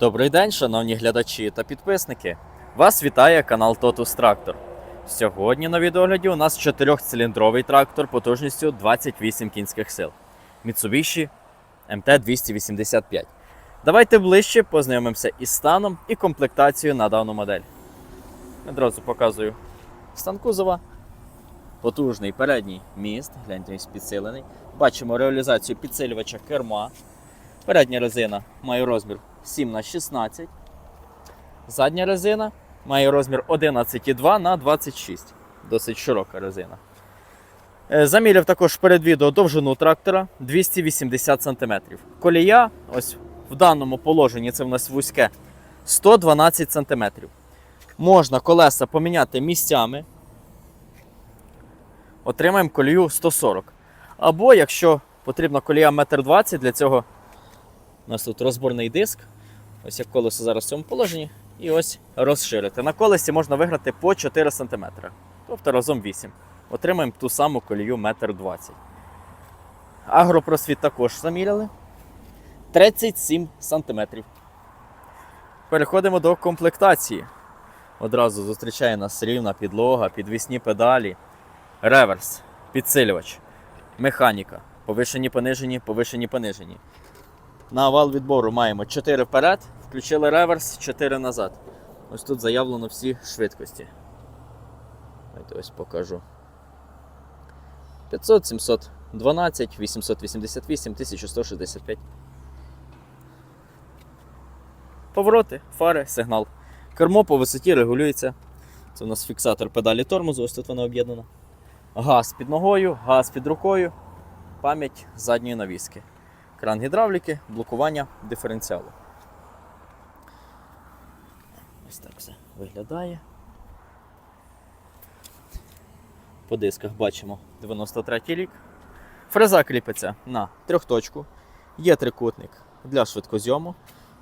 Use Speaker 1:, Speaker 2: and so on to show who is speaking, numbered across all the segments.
Speaker 1: Добрий день, шановні глядачі та підписники. Вас вітає канал Totus Tractor. Сьогодні на відогляді у нас чотирьохциліндровий трактор потужністю 28 кінських сил. Mitsubishi MT285. Давайте ближче познайомимося із станом і комплектацією на дану модель. Одразу показую стан кузова. Потужний передній міст, гляньте, він підсилений. Бачимо реалізацію підсилювача керма. Передня резина має розмір 7 на 16. Задня резина має розмір 11,2 на 26. Досить широка резина. Е, Заміряв також перед відео довжину трактора 280 см. Колія, ось в даному положенні це в нас вузьке 112 см. Можна колеса поміняти місцями. Отримаємо колію 140. Або якщо потрібна колія 1,20 м, для цього у нас тут розборний диск. Ось як колесо зараз в цьому положенні. І ось розширити. На колесі можна виграти по 4 см. Тобто разом 8. Отримаємо ту саму колію 1,20 м. Агропросвіт також заміряли. 37 см. Переходимо до комплектації. Одразу зустрічає нас рівна підлога, підвісні педалі, реверс, підсилювач, механіка, повишені, понижені, повишені, понижені. На вал відбору маємо 4 вперед, включили реверс, 4 назад. Ось тут заявлено всі швидкості. Давайте ось покажу. 500, 712, 888, 1165. Повороти, фари, сигнал. Кермо по висоті регулюється. Це у нас фіксатор педалі тормозу, ось тут вона об'єднана. Газ під ногою, газ під рукою, пам'ять задньої навіски кран гідравліки, блокування диференціалу. Ось так все виглядає. По дисках бачимо 93 рік. Фреза кріпиться на трьохточку, є трикутник для швидкозйому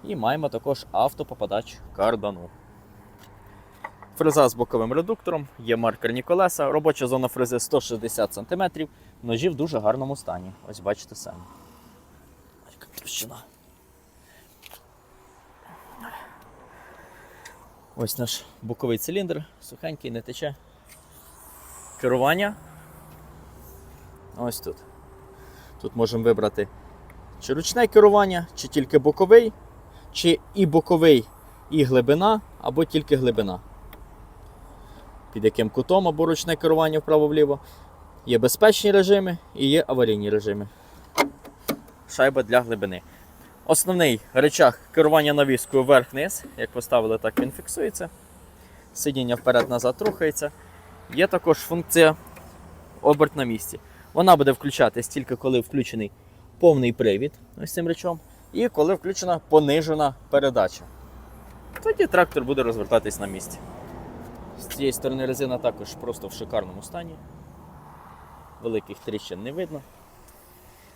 Speaker 1: і маємо також автопопадач кардану. Фреза з боковим редуктором, є маркерні колеса, робоча зона фрези 160 см, ножі в дуже гарному стані. Ось бачите самі. Яка товщина. Ось наш боковий циліндр, сухенький, не тече. Керування. Ось тут. Тут можемо вибрати чи ручне керування, чи тільки боковий, чи і боковий, і глибина, або тільки глибина. Під яким кутом або ручне керування вправо-вліво. Є безпечні режими і є аварійні режими шайба для глибини. Основний речах керування навіскою вверх-вниз. Як поставили, так він фіксується. Сидіння вперед-назад рухається. Є також функція оберт на місці. Вона буде включатись тільки коли включений повний привід ось цим речом, і коли включена понижена передача. Тоді трактор буде розвертатись на місці. З цієї сторони резина також просто в шикарному стані. Великих тріщин не видно.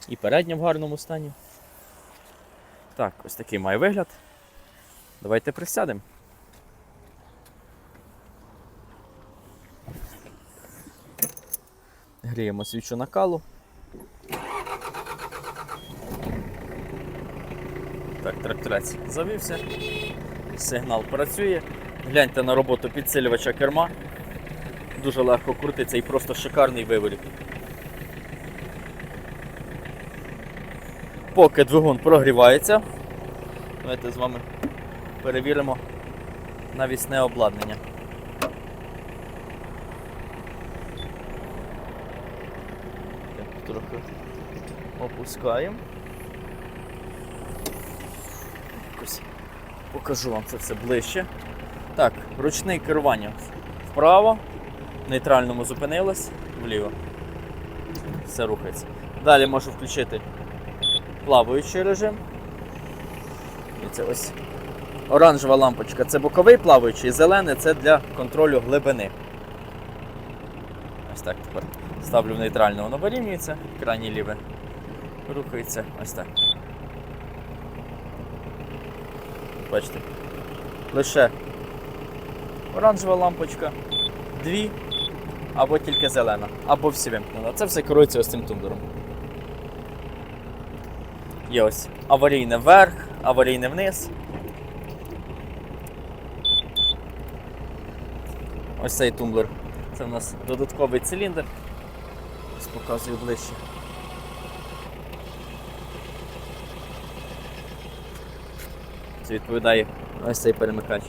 Speaker 1: І передня в гарному стані. Так, ось такий має вигляд. Давайте присядемо. Гріємо свічу накалу. Так, тракторець завівся. Сигнал працює. Гляньте на роботу підсилювача керма. Дуже легко крутиться і просто шикарний виворіт. Поки двигун прогрівається, давайте з вами перевіримо навісне обладнання. Трохи опускаємо. Покажу вам це все ближче. Так, ручне керування вправо, в нейтральному зупинилось, вліво. Все рухається. Далі можу включити плаваючий режим. І це ось оранжева лампочка це боковий плаваючий, зелений це для контролю глибини. Ось так тепер ставлю в нейтральне, воно вирівнюється, крайній ліве рухається ось так. Бачите, лише оранжева лампочка, дві, або тільки зелена, або всі вимкнено. Це все керується ось цим тумблером. Є ось аварійне вверх, аварійне вниз. Ось цей тумблер. Це в нас додатковий циліндр. Ось показую ближче. Це відповідає ось цей перемикач.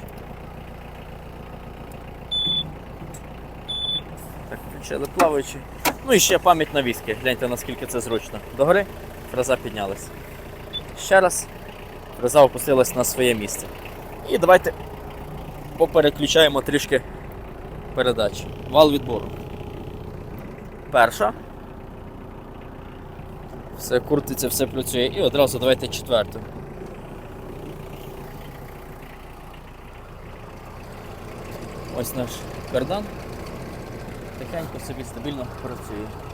Speaker 1: Так, включили плаваючи. Ну і ще пам'ять на віски. Гляньте наскільки це зручно. До гори? Фреза піднялась. Ще раз. Фреза опустилась на своє місце. І давайте попереключаємо трішки передач. Вал відбору. Перша. Все крутиться, все працює. І одразу давайте четверту. Ось наш кардан. Тихенько собі стабільно працює.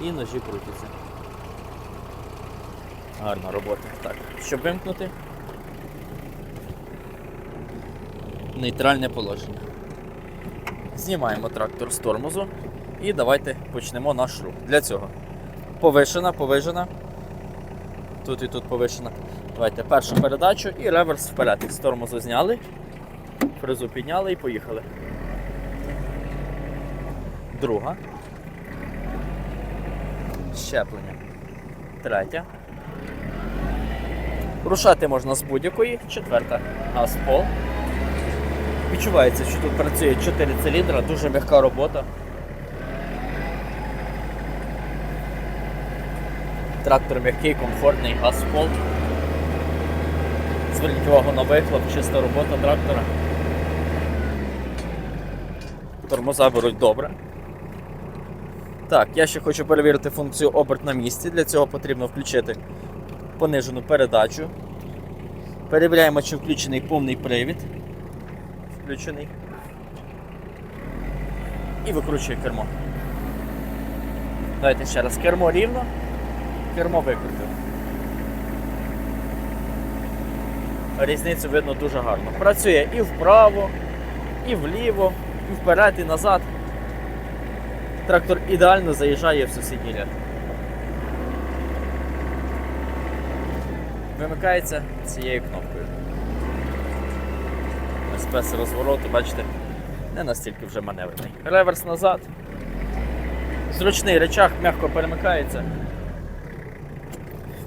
Speaker 1: І ножі крутяться. Гарна робота. Так, щоб вимкнути. Нейтральне положення. Знімаємо трактор з тормозу і давайте почнемо наш рух. Для цього повишена, повижена. Тут і тут повишена. Давайте першу передачу і реверс вперед. З тормозу зняли, фрезу підняли і поїхали. Друга. Щеплення. Третя. Рушати можна з будь-якої. Четверта. Газ пол. Відчувається, що тут працює 4 циліндра, дуже м'яка робота. Трактор м'який, комфортний, газ пол. Зверніть увагу на вихлоп, чиста робота трактора. Тормоза беруть добре. Так, я ще хочу перевірити функцію оберт на місці. Для цього потрібно включити понижену передачу. Перевіряємо, чи включений повний привід. Включений. І викручує кермо. Давайте ще раз. Кермо рівно, кермо викрутив. Різницю видно дуже гарно. Працює і вправо, і вліво, і вперед, і назад. Трактор ідеально заїжджає в сусідній. Вимикається цією кнопкою. Ось без розвороту, бачите, не настільки вже маневрений. Реверс назад. Зручний речах м'яко перемикається.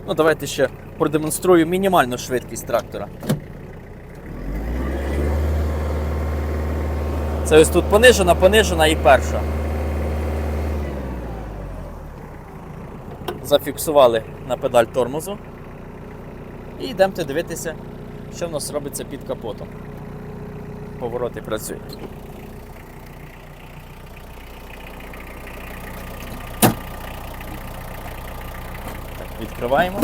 Speaker 1: Ну, давайте ще продемонструю мінімальну швидкість трактора. Це ось тут понижена, понижена і перша. Зафіксували на педаль тормозу. І йдемо дивитися, що в нас робиться під капотом. Повороти працюють. Так, відкриваємо.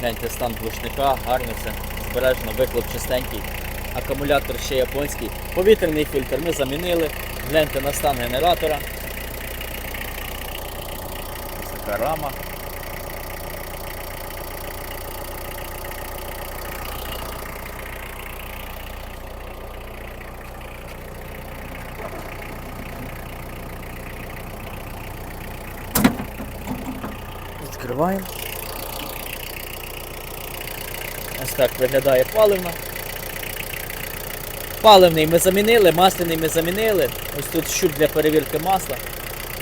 Speaker 1: Гляньте стан глушника, гарно все, збережено, вихлоп чистенький, акумулятор ще японський, повітряний фільтр ми замінили, гляньте на стан генератора. Ось рама. Відкриваємо. Ось так виглядає паливна. Паливний ми замінили, масляний ми замінили. Ось тут щуп для перевірки масла,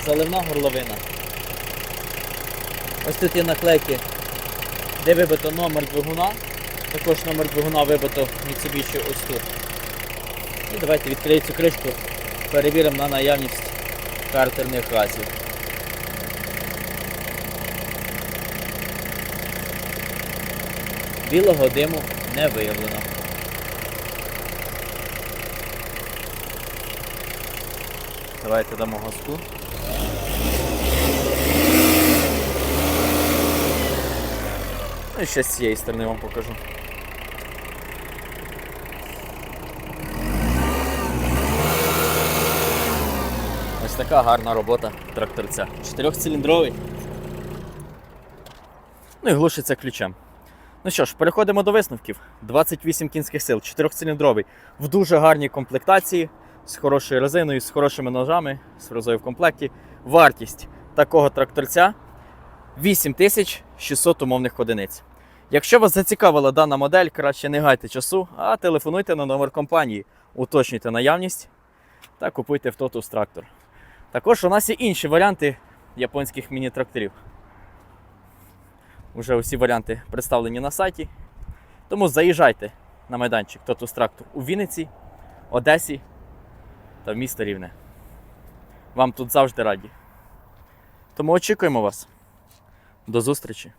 Speaker 1: заливна горловина. Ось тут є наклейки, де вибито номер двигуна. Також номер двигуна вибито Mitsubishi ось тут. І давайте відкрию цю кришку, перевіримо на наявність картерних газів. Білого диму не виявлено. Давайте дамо газку. Ну і ще з цієї сторони вам покажу. Ось така гарна робота тракторця. Чотирьохциліндровий. Ну і глушиться ключем. Ну що ж, переходимо до висновків. 28 кінських сил, 4-циліндровий, в дуже гарній комплектації, з хорошою резиною, з хорошими ножами, з фрезою в комплекті. Вартість такого тракторця 8600 умовних одиниць. Якщо вас зацікавила дана модель, краще не гайте часу, а телефонуйте на номер компанії, уточнюйте наявність та купуйте в Totus трактор. Також у нас є інші варіанти японських міні-тракторів. Уже усі варіанти представлені на сайті. Тому заїжджайте на майданчик Totus трактор у Вінниці, Одесі та в місто Рівне. Вам тут завжди раді. Тому очікуємо вас. До зустрічі!